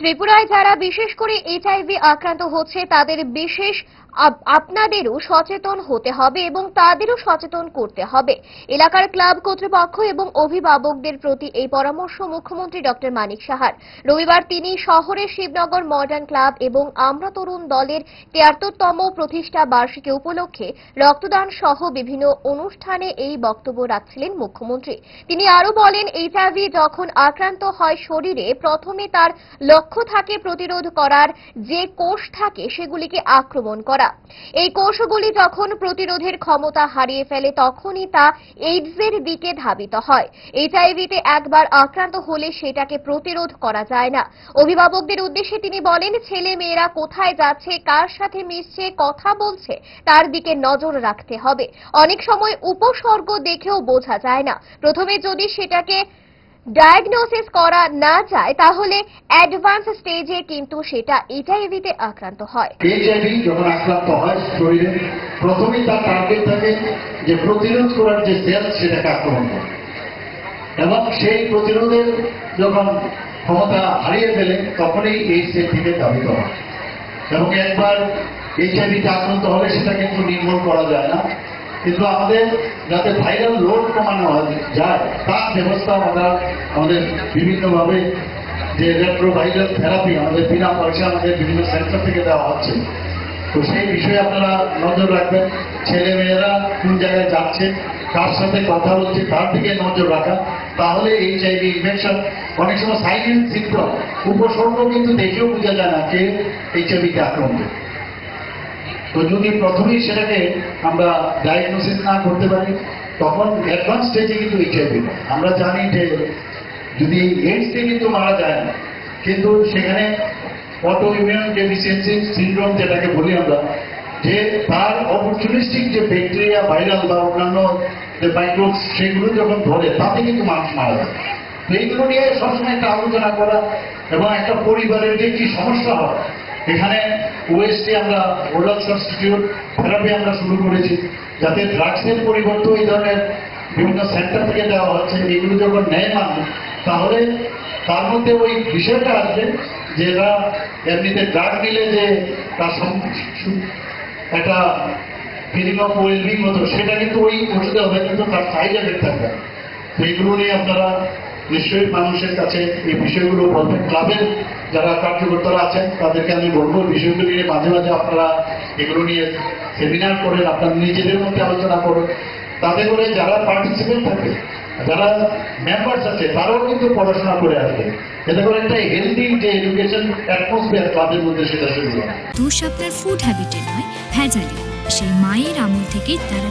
ত্রিপুরায় যারা বিশেষ করে এইচআইভি আক্রান্ত হচ্ছে তাদের বিশেষ আপনাদেরও সচেতন হতে হবে এবং তাদেরও সচেতন করতে হবে। এলাকার ক্লাব কর্তৃপক্ষ এবং অভিভাবকদের প্রতি এই পরামর্শ মুখ্যমন্ত্রী ডক্টর মানিক সাহার। রবিবার তিনি শহরের শিবনগর মডার্ন ক্লাব এবং আমরা তরুণ দলের তিয়াত্তরতম প্রতিষ্ঠা বার্ষিকী উপলক্ষে রক্তদান সহ বিভিন্ন অনুষ্ঠানে এই বক্তব্য রাখছিলেন মুখ্যমন্ত্রী। তিনি আরও বলেন এইচআইভি যখন আক্রান্ত হয় শরীরে, প্রথমে তার লক্ষ্য থাকে প্রতিরোধ করার, যে কোষ থাকে সেগুলিকে আক্রমণ করা। এই কোষগুলি যখন প্রতিরোধের ক্ষমতা হারিয়ে ফেলে, তখনই তা এইডসের দিকে ধাবিত হয়। এইচআইভিতে একবার আক্রান্ত হলে সেটাকে প্রতিরোধ করা যায় না। অভিভাবকদের উদ্দেশ্যে তিনি বলেন ছেলে মেয়েরা কোথায় যাচ্ছে, কার সাথে মিশছে, কথা বলছে, তার দিকে নজর রাখতে হবে। অনেক সময় উপসর্গ দেখেও বোঝা যায় না। প্রথমে যদি সেটাকে ডায়াগনোসিস করা না যায়, তাহলে অ্যাডভান্স স্টেজে কিন্তু সেটা এইচআইভিতে আক্রান্ত হয়। এইচআইভি যখন আক্রান্ত হয় শরীরে, প্রথমেই তার টার্গেট থাকে যে প্রতিরোধ করার যে সেল সেটাকে আক্রমণ করে। এবং সেই প্রতিরোধের যখন ক্ষমতা হারিয়ে ফেলে, তখনই এই সেল থেকে ধাবিত হয়। এবং একবার এইচআইভিতে আক্রান্ত হলে সেটা কিন্তু নির্মূল করা যায় না। কিন্তু আমাদের যাতে ভাইরাল লোড কমানো যায়, তার ব্যবস্থা আমরা আমাদের বিভিন্নভাবে যে রেট্রোভাইরাল থেরাপি আমাদের বিনা পয়সা আমাদের বিভিন্ন সেন্টার থেকে দেওয়া হচ্ছে। তো সেই বিষয়ে আপনারা নজর রাখবেন ছেলে মেয়েরা কোন জায়গায় যাচ্ছে, কার সাথে কথা বলছে, তার দিকে নজর রাখা। তাহলে এই এইচআইভি ইনফেকশন অনেক সময় সাইলেন্ট সিমটম উপসর্গ কিন্তু দেখেও বোঝা যায় না কে এইচআইভিতে আক্রান্ত তো যদি প্রথমেই সেটাকে আমরা ডায়াগনোসিস না করতে পারি, তখন অ্যাডভান্স স্টেজে কিন্তু এইচআইভি আমরা জানি যে যদি এইডসে কিন্তু মারা যায় না কিন্তু সেখানে অটো ইমিউন ডেফিসিয়েন্সি সিন্ড্রোম যেটাকে বলি আমরা, যে তার অপরচুনিস্টিক যে ব্যাকটেরিয়া ভাইরাল বা অন্যান্য যে মাইক্রোবস সেগুলো যখন ধরে, তাতে কিন্তু মানুষ মারা যায়। তো এইগুলো নিয়ে সবসময় একটা আলোচনা করা এবং একটা পরিবারের যে কি সমস্যা হয়, এখানে ওয়েস্টে আমরা ওরাল সাবস্টিটিউট থেরাপি আমরা শুরু করেছি যাতে ড্রাগসের পরিবর্তে এই ধরনের বিভিন্ন সেন্টার থেকে দেওয়া হচ্ছে, এগুলো যখন নেয় মানুষ, তাহলে তার মধ্যে ওই বিষয়টা আসবে যে এরা এমনিতে ড্রাগ নিলে যে তার একটা ফিলিং অফ ওয়েলবিং হতো সেটা কিন্তু ওই ওষুধে হবে, কিন্তু তার সাইড এফেক্ট থাকবে। তো এগুলো নিয়ে আপনারা নিশ্চয়ই মানুষের কাছে এই বিষয়গুলো বলবেন। ক্লাবের যারা কার্যকর্তারা আছেন, তাদেরকে আমি বলব বিষয়গুলো নিয়ে মাঝে মাঝে আপনারা এগুলো নিয়ে সেমিনার করেন, আপনার নিজেদের মধ্যে আলোচনা করেন। তাতে করে যারা পার্টিসিপেন্ট থাকে, যারা মেম্বার্স আছে, তারাও কিন্তু পড়াশোনা করে আসবে। এতে করে একটা হেলদি যে এডুকেশন অ্যাটমসফিয়ার ক্লাবের মধ্যে সেটা শুরু হয় দোষ ফুড হ্যাবিটে নয়, ভেজালে। সেই মায়ের আমল থেকে তারা